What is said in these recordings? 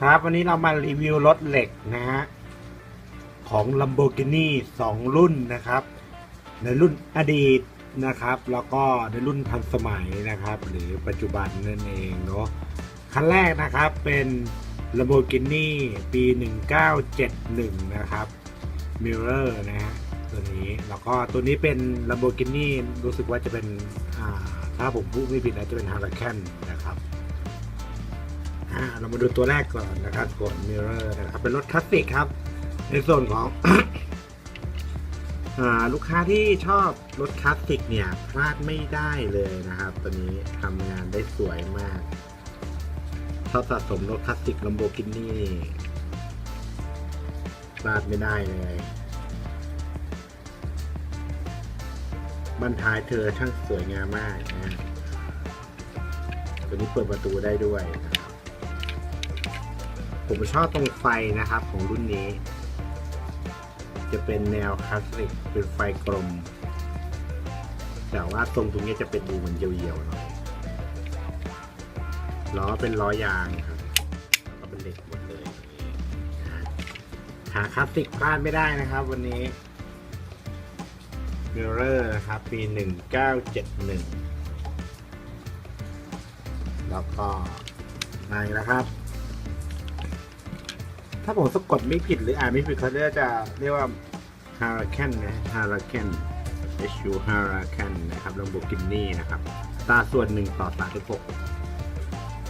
ครับวันนี้เรามารีวิวรถเหล็กนะฮะของ Lamborghini 2 รุ่นนะครับ ในรุ่นอดีตนะครับ แล้วก็ในรุ่นทันสมัยนะครับ หรือปัจจุบันนั่นเองเนาะคันแรกนะครับเป็น Lamborghini ปี 1971 นะครับ Mirror นะฮะตัวนี้แล้วก็ตัวนี้เป็น Lamborghini รู้สึกว่าจะเป็นถ้าผมพูดไม่ผิดนะจะเป็น Huracan นะครับ เรามาดูตัวแรกก่อนนะครับกด Mirror นะครับเป็นรถคลาสสิกครับ ในส่วนของอลูกค้าที่ชอบรถคลาสสิกเนี่ยพลาดไม่ได้เลยนะครับตัวนี้ทำงานได้สวยมากชอบสะสมรถคลาสสิก Lamborghini พลาดไม่ได้เลยบันท้ายเธอช่างสวยงามมากนะตัวนี้เปิดประตูได้ด้วยนะครับ ผมชอบตรงไฟนะครับของรุ่นนี้ จะเป็นแนวคลาสสิกเป็นไฟกลม แต่ว่าตรงตรงนี้จะเป็นดูเหมือนเยียวๆหน่อยล้อเป็นล้อยางครับแล้วก็เป็นเหล็กหมดเลยหาคลาสสิกพลาดไม่ได้นะครับ วันนี้มิเรอร์นะครับ ปี 1971 แล้วก็มาอีกแล้วครับ ถ้าผมสะกดไม่ผิดหรืออ่านไม่ผิดเขาเรียกจะเรียกว่า Huracan นะ Huracan H U Huracan นะครับ Lamborghini นะครับตาส่วนหนึ่งต่อสามสิบหก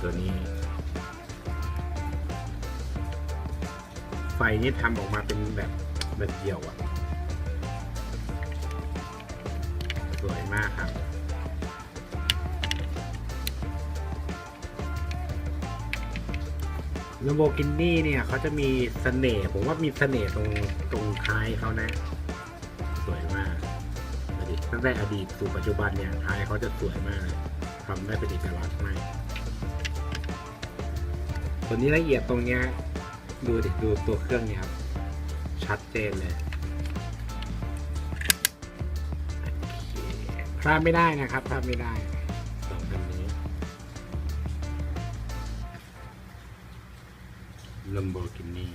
ตัวนี้ ไฟนี่ทำออกมาเป็นแบบแบบเดียวอะสวยมากครับ l ล m b o r g h i n i เนี่ยเขาจะมีเสน่ห์ผมว่ามีเสน่ห์ตรงตรงท้ายเขานะ สวยมากตั้งแต่อดีตสู่ปัจจุบันเนี่ยท้ายเขาจะสวยมากเลยทำได้เป็นเอกลักษณ์มากตัวนี้ละเอียดตรงเนี้ยดูดิดูตัวเครื่องเนี่ยครับชัดเจนเลยพลาดไม่ได้นะครับพลาดไม่ได้ lamborghini